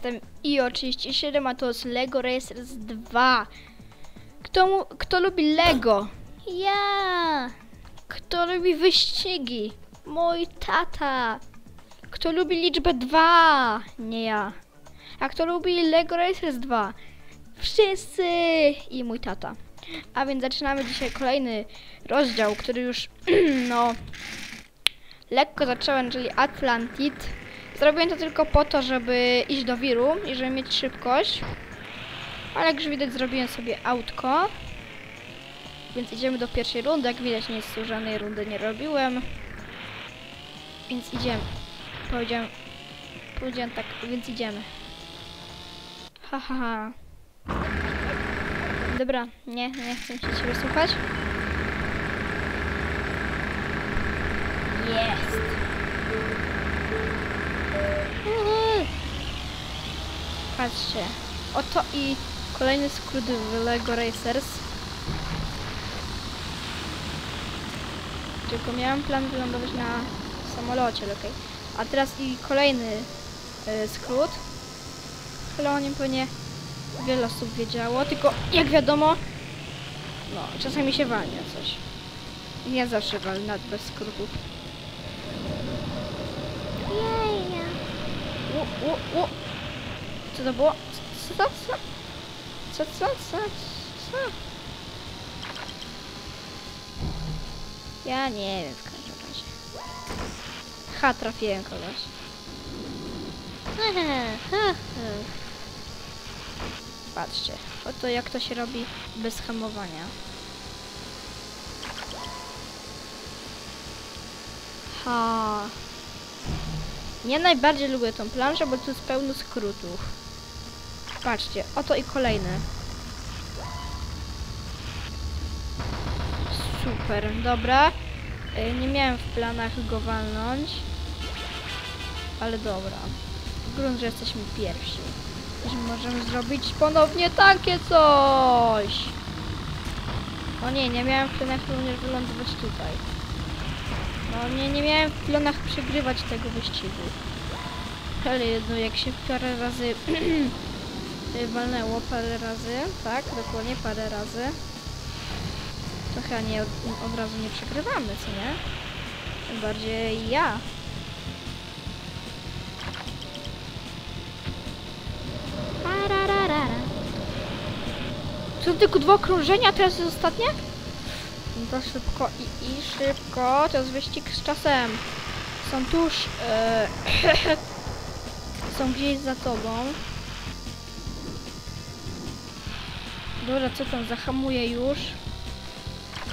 Custom IO37, a to jest LEGO Racers 2. Kto, mu, kto lubi LEGO? Ja! Kto lubi wyścigi? Mój tata! Kto lubi liczbę 2? Nie ja. A kto lubi LEGO Racers 2? Wszyscy! I mój tata. A więc zaczynamy dzisiaj kolejny rozdział, który już, no, lekko zacząłem, czyli Atlantit. Zrobiłem to tylko po to, żeby iść do wiru i żeby mieć szybkość. Ale jak już widać, zrobiłem sobie autko. Więc idziemy do pierwszej rundy. Jak widać, nic żadnej rundy nie robiłem. Więc idziemy. Powiedziałem, powiedziałem tak, więc idziemy. Ha, ha, ha. Dobra, nie, nie chcę się ciebie słuchać. Jest. Patrzcie. Oto i kolejny skrót w LEGO Racers. Tylko miałem plan wylądować na samolocie, okej. A teraz i kolejny e, skrót. Ale o nim pewnie wiele osób wiedziało, tylko jak wiadomo, no, czasami się walnie coś. Ja zawsze walę nad bez skrótów. Jej. U, u, u. Co to było? Co, co, co? Co, co, co, co? Ja nie wiem w każdym razie. Ha, trafiłem kogoś. Patrzcie, oto jak to się robi bez hamowania. Ha. Ja najbardziej lubię tą planszę, bo tu jest pełno skrótów. Patrzcie, oto i kolejny. Super, dobra. Y, Nie miałem w planach go walnąć. Ale dobra. Grunt, że jesteśmy pierwsi. Że możemy zrobić ponownie takie coś. O nie, nie miałem w planach również wylądować tutaj. No nie, nie miałem w planach przegrywać tego wyścigu. Ale jedno, jak się parę razy walnęło, parę razy, tak, dokładnie parę razy, to chyba nie od, od razu nie przegrywamy, co nie? Tym bardziej ja. Są tylko dwa okrążenia, teraz jest ostatnie? To szybko i, i szybko, to jest wyścig z czasem. Są tuż, e, są gdzieś za tobą. Dobra, co tam, zahamuję już.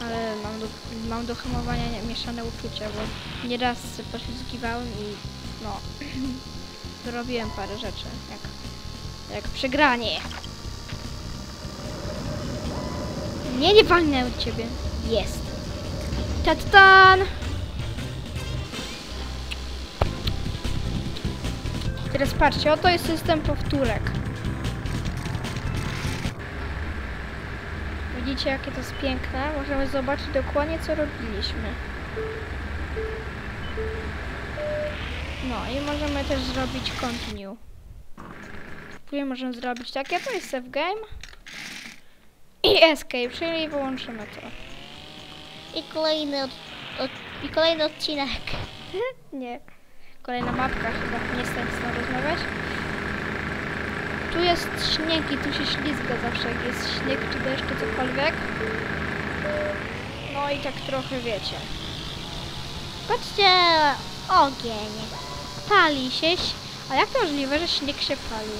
Ale mam do, mam do hamowania mieszane uczucia, bo nieraz poślizgiwałem i no, zrobiłem parę rzeczy, jak, jak przegranie. Nie, nie walnę od ciebie. Jest. Tatan! Teraz patrzcie, oto jest system powtórek. Widzicie, jakie to jest piękne? Możemy zobaczyć dokładnie, co robiliśmy. No i możemy też zrobić continue. Później możemy zrobić takie, to jest save game. I escape, czyli wyłączymy to. I kolejny, od, od, i kolejny odcinek. Nie. Kolejna mapka chyba. Nie jestem z tą rozmawiać. Tu jest śnieg i tu się ślizga zawsze, jak jest śnieg czy deszcz czy cokolwiek. No i tak trochę wiecie. Patrzcie, ogień. Pali się. A jak możliwe, że śnieg się pali?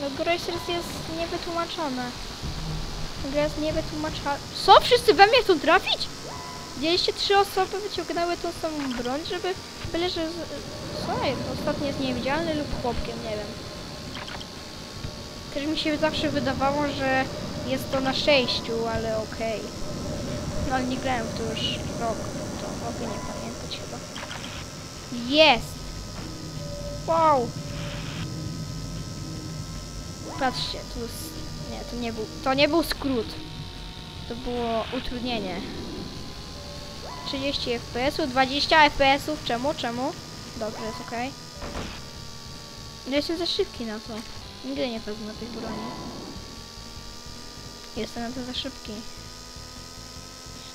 No Gracers jest niewytłumaczone. Gra jest niewytłumaczona. Co? Wszyscy we mnie chcą trafić? Widzieliście trzy osoby wyciągnęły tą samą broń, żeby byle, że... Co jest? Ostatni jest niewidzialny lub chłopkiem, nie wiem. Też mi się zawsze wydawało, że jest to na sześciu, ale okej. No ale nie grałem w to już rok, to mogę nie pamiętać chyba. Jest! Wow! Patrzcie, tu jest... Nie, to nie był... To nie był skrót. To było utrudnienie. 30 FPS-ów, 20 FPS-ów. Czemu? Czemu? Dobrze, jest ok. Ja jestem za szybki na to. Nigdy nie wezmę tej broni. Jestem na to za szybki.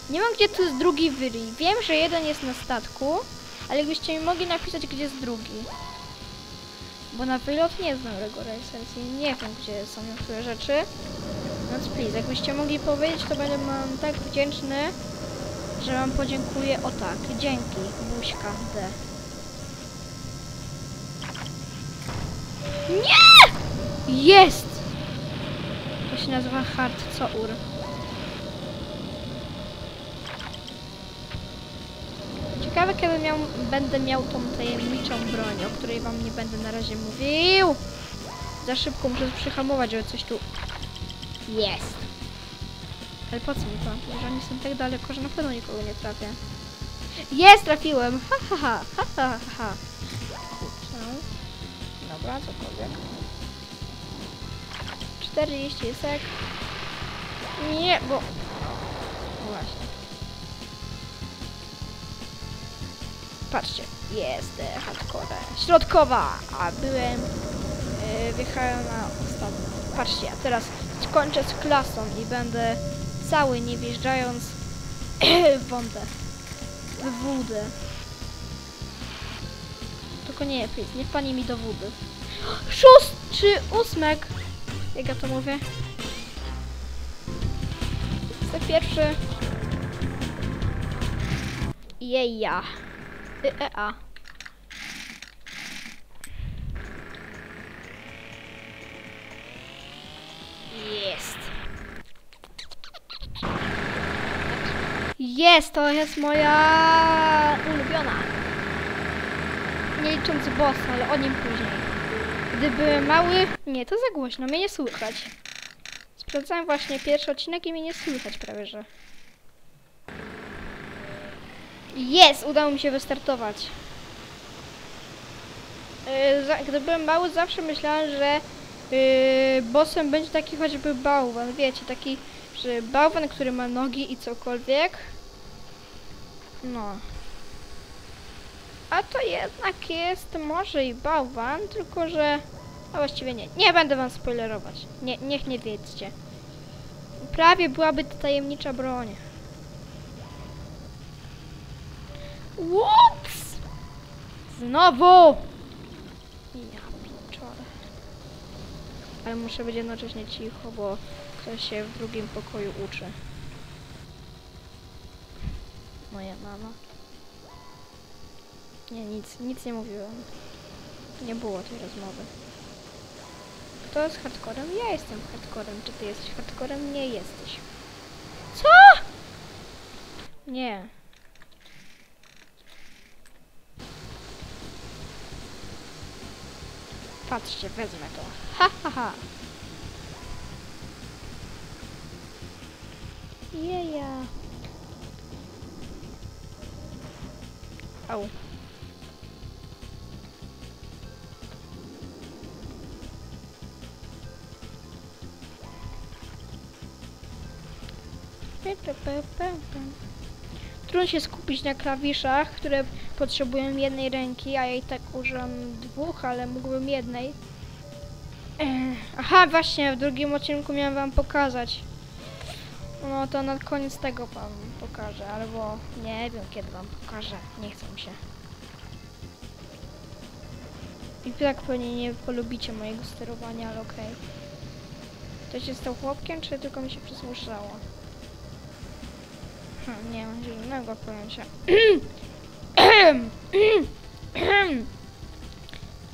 Nie mam gdzie tu jest drugi wyryj. Wiem, że jeden jest na statku, ale jakbyście mi mogli napisać, gdzie jest drugi. Bo na wylot nie znam Lego Racers i nie wiem, gdzie są niektóre rzeczy. Więc please, jakbyście mogli powiedzieć, to będę wam tak wdzięczny, że wam podziękuję. O tak, dzięki, buźka D. Nie! Jest! To się nazywa hard cour. Ciekawe, kiedy miał, będę miał tą tajemniczą broń, o której wam nie będę na razie mówił. Za szybko muszę przyhamować, żeby coś tu... Jest! Ale po co mi to? Że oni są tak daleko, że na pewno nikogo nie trafię. Jest! Trafiłem! Ha ha ha! Ha ha ha! Kurczę. Dobra, cokolwiek. 40 sek. Nie, bo... No Właśnie. Patrzcie, jest e, hardcore. Środkowa! A byłem... E, wjechałem na ostatnią. Patrzcie, a teraz skończę z klasą i będę cały nie wjeżdżając w wądę. W wódę. Tylko nie, please, nie wpadnie mi do wody. Szóst czy ósmek? Jak ja to mówię? Jestem pierwszy. Jeja. Y, e, a. Jest. Jest, to jest moja ulubiona. Nie licząc bossa, ale o nim później. Gdy byłem mały... Nie, to za głośno, mnie nie słychać. Sprawdzałem właśnie pierwszy odcinek i mnie nie słychać prawie, że... Jest! Udało mi się wystartować. Yy, za, gdy byłem mały, zawsze myślałem, że yy, bossem będzie taki choćby bałwan. Wiecie, taki, że bałwan, który ma nogi i cokolwiek. No. A to jednak jest może i bałwan, tylko że... A właściwie nie. Nie będę wam spoilerować. Nie, niech nie wiedzcie. Prawie byłaby to tajemnicza broń. Ups! Znowu! Ja pieczorę. Ale muszę być jednocześnie cicho, bo ktoś się w drugim pokoju uczy. Moja mama. Nie, nic, nic nie mówiłem. Nie było tej rozmowy. Kto jest hardcorem? Ja jestem hardcorem. Czy ty jesteś hardcorem? Nie jesteś. Co? Nie. Patrzcie, wezmę to. Ha, ha, ha. Jeja. Au. Trudno się skupić na klawiszach, które potrzebują jednej ręki, a ja i tak używam dwóch, ale mógłbym jednej. Aha, właśnie, w drugim odcinku miałem wam pokazać. No to na koniec tego wam pokażę, albo nie wiem kiedy wam pokażę, nie chcę mi się. I tak pewnie nie polubicie mojego sterowania, ale okej. Ktoś jest tą chłopkiem, czy tylko mi się przysłyszało? Hm, nie mam zielonego pojęcia.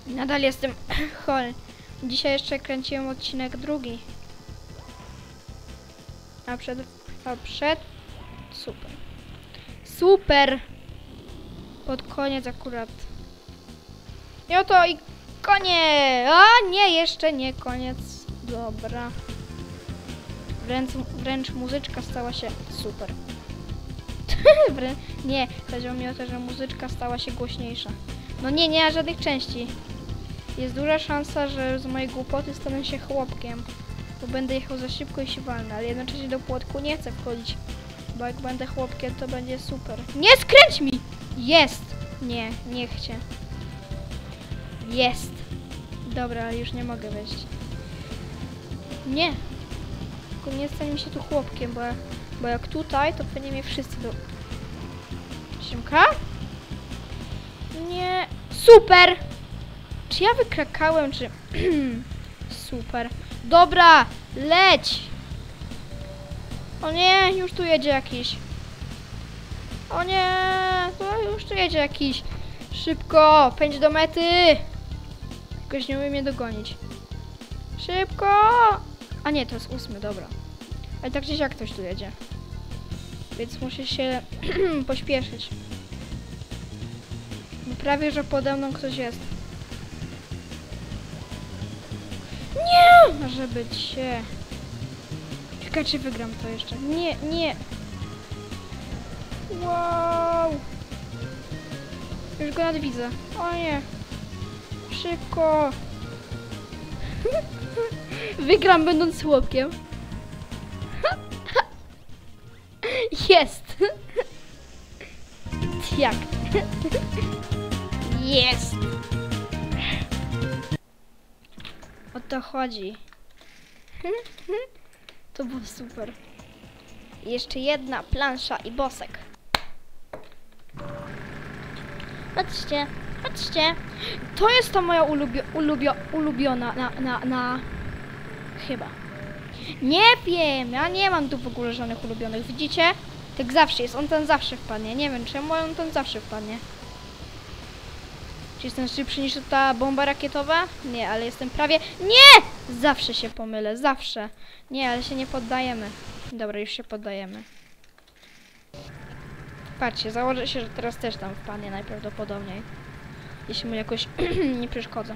Nadal jestem chory. Dzisiaj jeszcze kręciłem odcinek drugi. A przed... A przed... Super. Super! Pod koniec akurat. I oto i koniec! A nie, jeszcze nie koniec. Dobra. Wręcz, wręcz muzyczka stała się super. Nie, chodziło mi o to, że muzyczka stała się głośniejsza. No nie, nie ma żadnych części. Jest duża szansa, że z mojej głupoty stanę się chłopkiem. Bo będę jechał za szybko i się walnę, ale jednocześnie do płotku nie chcę wchodzić. Bo jak będę chłopkiem, to będzie super. Nie skręć mi! Jest! Nie, nie chcę. Jest! Dobra, już nie mogę wejść. Nie! Tylko nie stanie mi się tu chłopkiem, bo, bo jak tutaj, to pewnie mnie wszyscy do... Nie. Super! Czy ja wykrakałem, czy... Super. Dobra, leć! O nie, już tu jedzie jakiś. O nie, to już tu jedzie jakiś. Szybko, pędź do mety! Jakoś nie umie mnie dogonić. Szybko! A nie, to jest ósmy, dobra. Ale tak czy siak ktoś tu jedzie. Więc muszę się pośpieszyć. No prawie, że pode mną ktoś jest. Nie! Może być się. Czekaj, czy wygram to jeszcze. Nie, nie. Wow! Już go nawet widzę. O nie. Szybko. Wygram będąc chłopkiem. Jest. Jak? Jest. O to chodzi. To było super. Jeszcze jedna plansza i bosek. Patrzcie, patrzcie. To jest ta moja ulubio, ulubio, ulubiona na, na, na... Chyba. Nie wiem, ja nie mam tu w ogóle żadnych ulubionych. Widzicie? Tak zawsze jest, on ten zawsze wpadnie. Nie wiem czemu, ale on ten zawsze wpadnie. Czy jestem szybszy niż ta bomba rakietowa? Nie, ale jestem prawie... Nie! Zawsze się pomylę, zawsze. Nie, ale się nie poddajemy. Dobra, już się poddajemy. Patrzcie, założę się, że teraz też tam wpadnie najprawdopodobniej. Jeśli mu jakoś nie przeszkodzę.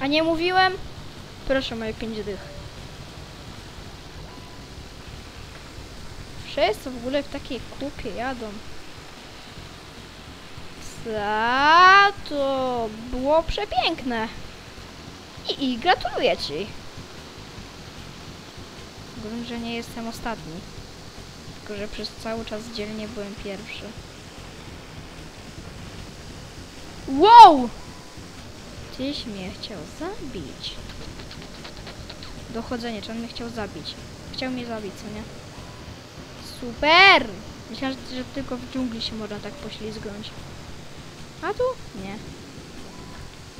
A nie mówiłem? Proszę moje pięć dych. Wszyscy w ogóle w takiej kupie jadą. Za to było przepiękne. I, I gratuluję ci. Wiem, że nie jestem ostatni. Tylko, że przez cały czas dzielnie byłem pierwszy. Wow! Tyś mnie chciał zabić. Dochodzenie, czy on mnie chciał zabić? Chciał mnie zabić, co nie? Super! Myślałem, że, tylko w dżungli się można tak poślizgnąć. A tu? Nie.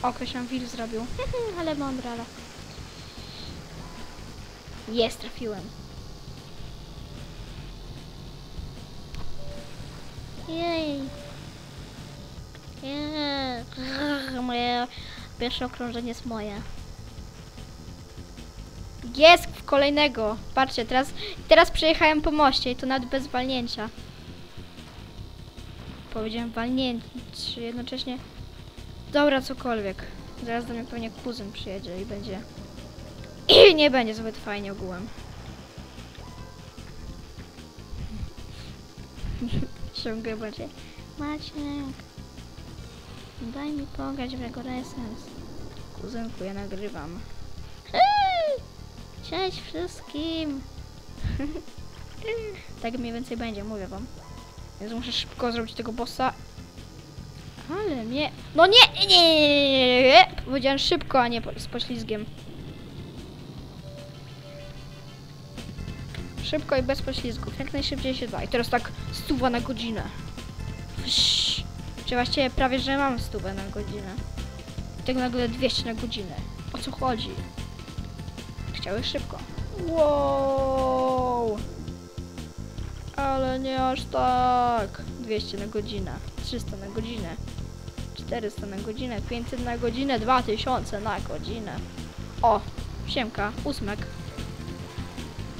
O, ktoś nam wil zrobił. Ale mądrala. Jest, trafiłem. Jej. Jej. Moje pierwsze okrążenie jest moje. Jest w kolejnego. Patrzcie, teraz, teraz przejechałem po moście i to nawet bez walnięcia. Powiedziałem walnięcie jednocześnie. Dobra, cokolwiek. Zaraz do mnie pewnie kuzyn przyjedzie i będzie. I nie będzie zbyt fajnie ogółem. Ciągle będzie. Maciek. Daj mi pograć w Regoresens. Kuzynku, ja nagrywam. Cześć wszystkim. Tak mniej więcej będzie, mówię wam. Więc muszę szybko zrobić tego bossa. Ale. No nie! Nie, nie, nie. Powiedziałem szybko, a nie z poślizgiem. Szybko i bez poślizgów. Jak najszybciej się da. I teraz tak stuwa na godzinę. Czy właściwie prawie, że mam stówę na godzinę. I tak nagle 200 na godzinę. O co chodzi? Chciałeś szybko. Wow! Ale nie aż tak. 200 na godzinę, 300 na godzinę, 400 na godzinę, 500 na godzinę, 2000 na godzinę. O, siemka, ósmek.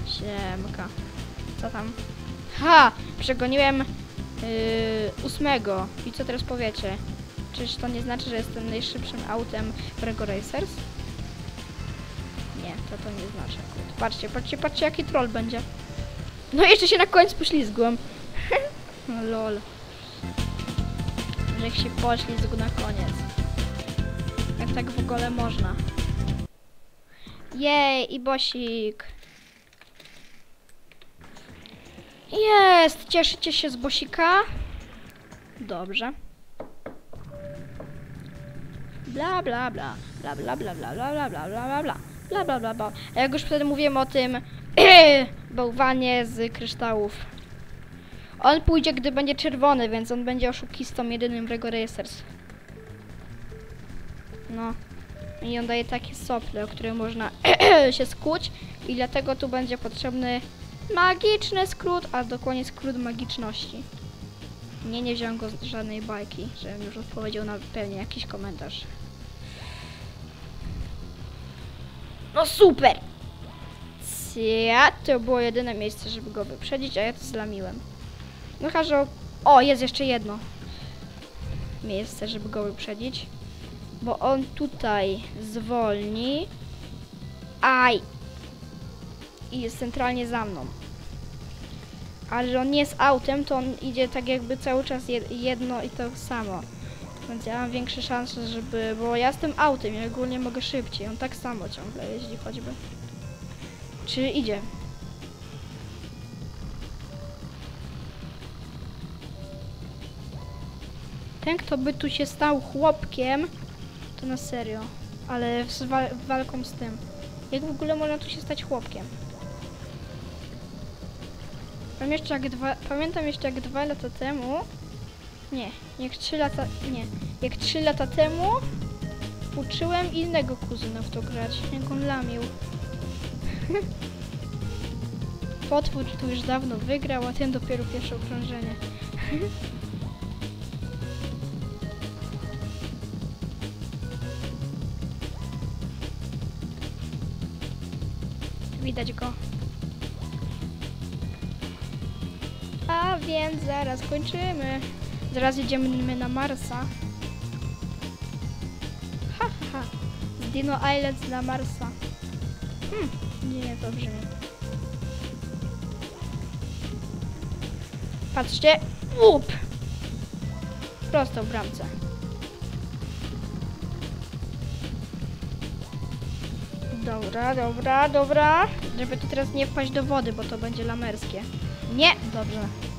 Siemka. Co tam? Ha! Przegoniłem yy, ósmego. I co teraz powiecie? Czyż to nie znaczy, że jestem najszybszym autem w Racers? Nie, znaczy. Patrzcie, patrzcie, patrzcie jaki troll będzie. No jeszcze się na końcu poślizgłem. No lol. Jak się poślizgł na koniec. Jak tak w ogóle można. Jej, i bosik. Jest! Cieszycie się z bosika? Dobrze. Bla bla. Bla bla bla bla bla bla bla bla bla bla. Bla bla bla bla. A Jak już wtedy mówiłem o tym bałwanie z kryształów. On pójdzie, gdy będzie czerwony, więc on będzie oszukistą jedynym w Lego Racers. No. I on daje takie sople, o które można się skuć i dlatego tu będzie potrzebny magiczny skrót, a dokładnie skrót magiczności. Nie, nie wziąłem go z żadnej bajki, żebym już odpowiedział na pewnie jakiś komentarz. No super! Ja to było jedyne miejsce, żeby go wyprzedzić, a ja to zlamiłem. No chyba, że... O, jest jeszcze jedno miejsce, żeby go wyprzedzić. Bo on tutaj zwolni. Aj! I jest centralnie za mną. Ale on nie jest autem, to on idzie tak jakby cały czas jed- jedno i to samo. Więc ja mam większe szanse, żeby... Bo ja jestem autem, ja ogólnie mogę szybciej. On tak samo ciągle jeździ choćby. Czy idzie? Ten, kto by tu się stał chłopkiem, to na serio. Ale z wa- walką z tym. Jak w ogóle można tu się stać chłopkiem? Pamiętam jeszcze jak dwa, pamiętam jeszcze jak dwa lata temu. Nie, jak trzy lata. Nie. Jak trzy lata temu uczyłem innego kuzyna w to grać. Jak on lamił. Potwór tu już dawno wygrał, a ten dopiero pierwsze okrążenie. Widać go. A więc zaraz kończymy. Zaraz jedziemy na Marsa. Ha, ha. Z Dino Island na Marsa. Hmm, nie, to brzmi. Patrzcie. Łup! Prosto w bramce. Dobra, dobra, dobra. Żeby tu teraz nie wpaść do wody, bo to będzie lamerskie. Nie, dobrze.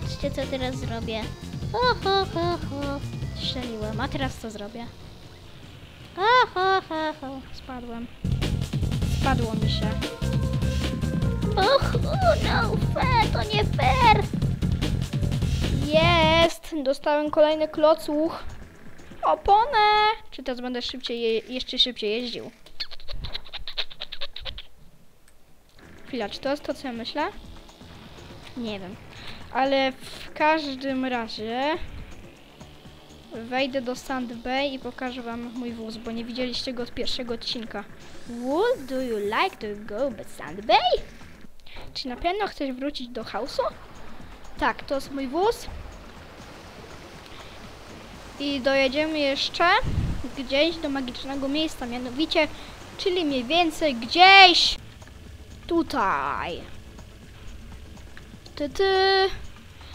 Patrzcie, co teraz zrobię. Ho, ho, ho, ho. Strzeliłem, a teraz co zrobię? Ho, ho, ho, ho. Spadłem. Spadło mi się. Och, no, fair, to nie fair. Jest! Dostałem kolejny klocuch. Oponę! Czy teraz będę szybciej, je- jeszcze szybciej jeździł? Chwila, czy to jest to, co ja myślę? Nie wiem. Ale w każdym razie wejdę do Sand Bay i pokażę wam mój wóz, bo nie widzieliście go od pierwszego odcinka. What do you like to go by Sand Bay? Czy na pewno chcesz wrócić do house'u? Tak, to jest mój wóz. I dojedziemy jeszcze gdzieś do magicznego miejsca, mianowicie, czyli mniej więcej gdzieś tutaj. Ty, ty.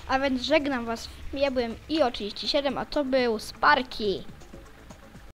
A więc żegnam was. Ja byłem i 37, a to był Sparki.